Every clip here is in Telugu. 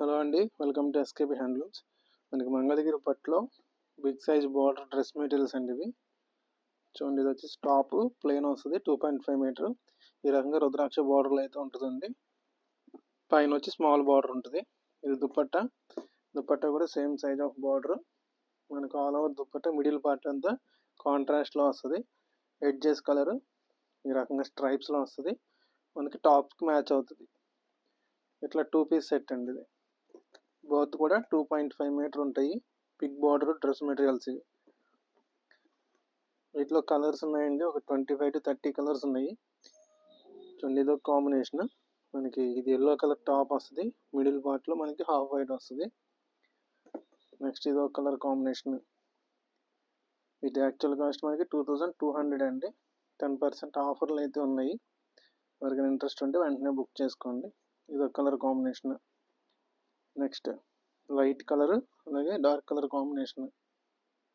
హలో అండి వెల్కమ్ టు ఎస్కేపి హ్యాండ్లూమ్స్. మనకి మంగళగిరి పట్టులో big size border dress materials అండి ఇవి. చూడండి ఇది వచ్చేసి టాప్ ప్లెయిన్ వస్తుంది టూ పాయింట్ ఫైవ్ మీటర్. ఈ రకంగా రుద్రాక్ష బార్డర్లో అయితే ఉంటుందండి. పైన వచ్చి స్మాల్ బార్డర్ ఉంటుంది. ఇది దుప్పట్ట. దుప్పట్ట కూడా సేమ్ సైజ్ ఆఫ్ బార్డర్. మనకు all over dupatta middle part అంతా కాంట్రాస్ట్లో వస్తుంది. ఎడ్జెస్ కలర్ ఈ రకంగా స్ట్రైప్స్లో వస్తుంది. మనకి టాప్కి మ్యాచ్ అవుతుంది. ఇట్లా టూ పీస్ సెట్ అండి ఇది. బోత్ కూడా టూ పాయింట్ ఫైవ్ మీటర్ ఉంటాయి. పిక్ బార్డర్ డ్రెస్ మెటీరియల్స్ వీటిలో కలర్స్ ఉన్నాయండి. ఒక twenty five to thirty colours ఉన్నాయి. చూడండి ఇది ఒక కాంబినేషన్. మనకి ఇది ఎల్లో కలర్ టాప్ వస్తుంది. మిడిల్ పార్ట్లో మనకి హాఫ్ వైట్ వస్తుంది. నెక్స్ట్ ఇది ఒక కలర్ కాంబినేషన్. ఇది యాక్చువల్ కాస్ట్ మనకి టూ థౌజండ్ టూ హండ్రెడ్ అండి. టెన్ పర్సెంట్ ఆఫర్లు అయితే ఉన్నాయి. ఎవరికైనా ఇంట్రెస్ట్ ఉంటే వెంటనే బుక్ చేసుకోండి. ఇది ఒక colour combination. Next light colour అలాగే డార్క్ కలర్ కాంబినేషన్.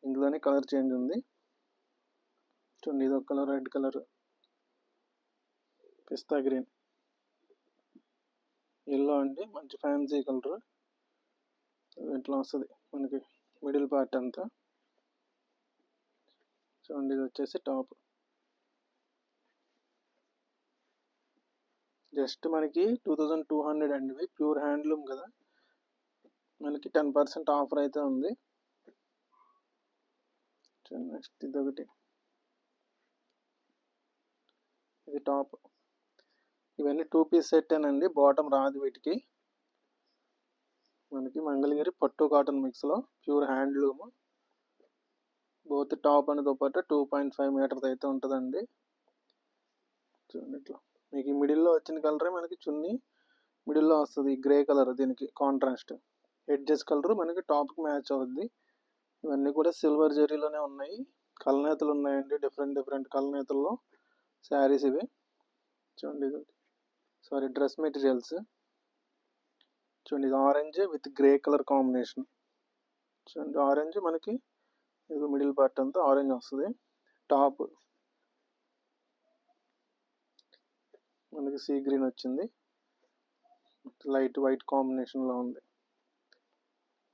ఇందులోనే కలర్ చేంజ్ ఉంది. చూడండి ఇది ఒక colour red colour. Pista green. Yellow అండి మంచి ఫ్యాన్సీ కలర్. ఇట్లా వస్తుంది మనకి మిడిల్ పార్ట్ అంతా. చూడండి ఇది వచ్చేసి టాప్. జస్ట్ మనకి టూ థౌజండ్ టూ హండ్రెడ్ అండి ప్యూర్ హ్యాండ్లూమ్ కదా. మనకి టెన్ పర్సెంట్ ఆఫర్ అయితే ఉంది. నెక్స్ట్ ఇది ఒకటి ఇది టాప్. ఇవన్నీ టూ పీస్ సెట్టేనండి బాటమ్ రాదు వీటికి. మనకి మంగళగిరి పట్టు కాటన్ మిక్స్లో pure handloom both top అనేతో dupatta two point five metres అయితే ఉంటుందండి. చూడండి ఇట్లా. మీకు ఈ మిడిల్లో వచ్చిన కలరే మనకి చున్నీ మిడిల్లో వస్తుంది గ్రే కలర్ దీనికి కాంట్రాస్ట్. ఎడ్జెస్ కలర్ మనకి టాప్కి మ్యాచ్ అవుద్ది. ఇవన్నీ కూడా సిల్వర్ జరీలోనే ఉన్నాయి. కలనేతలు ఉన్నాయండి డిఫరెంట్ డిఫరెంట్ కలనేతల్లో శారీస్ ఇవి. చూడండి ఇది. సారీ డ్రెస్ మెటీరియల్స్ చూడండి ఇది orange with grey colour combination చూడండి ఆరెంజ్ మనకి ఇది మిడిల్ పార్ట్ అంతా ఆరెంజ్ వస్తుంది. టాప్ మనకి సీ గ్రీన్ వచ్చింది. లైట్ వైట్ కాంబినేషన్లో ఉంది.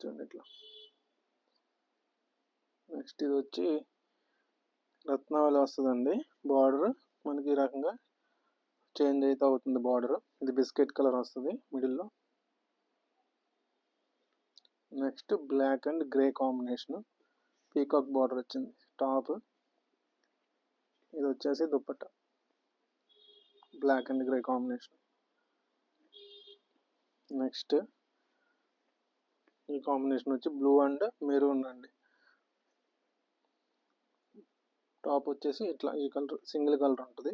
చూడండి ఇట్లా నెక్స్ట్ ఇది వచ్చి రత్నావళి వస్తుందండి బార్డర్. మనకి ఈ రకంగా చేంజ్ అయితే అవుతుంది బార్డర్. ఇది బిస్కెట్ కలర్ వస్తుంది మిడిల్లో. Next black and grey combination. Peacock border వచ్చింది. టాప్. ఇది వచ్చేసి dupatta. Black and grey combination. Next ఈ కాంబినేషన్ వచ్చి బ్లూ అండ్ మెరూన్ అండి. టాప్ వచ్చేసి ఇట్లా ఈ కలర్ సింగిల్ కలర్ ఉంటుంది.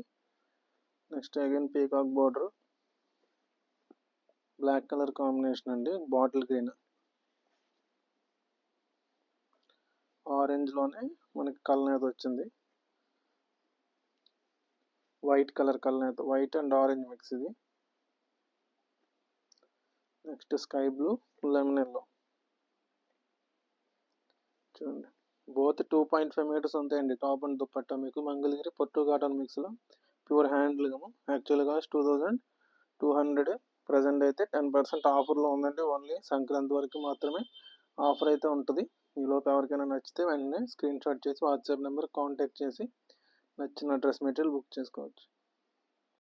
Next again peacock border. Black colour combination అండి బాటిల్ గ్రీన్. ఆరెంజ్లోనే మనకి కలనేత వచ్చింది. వైట్ కలర్ కలనేత వైట్ అండ్ ఆరెంజ్ మిక్స్ ఇది. Next sky blue lemon yellow. చూడండి both two point five metres ఉంటాయండి టాప్ అండ్ దుప్పట్టా మీకు మంగళగిరి పొట్టు కాటన్ మిక్స్లో ప్యూర్ హ్యాండ్లూమ్ యాక్చువల్గా two thousand two hundred present అయితే టెన్ పర్సెంట్ ఆఫర్లో ఉందండి. ఓన్లీ సంక్రాంతి వరకు మాత్రమే ఆఫర్ అయితే ఉంటుంది. ఈలోపు ఎవరికైనా నచ్చితే వెంటనే స్క్రీన్ షాట్ చేసి వాట్సాప్ నెంబర్ కాంటాక్ట్ చేసి నచ్చిన డ్రెస్ మెటీరియల్ బుక్ చేసుకోవచ్చు.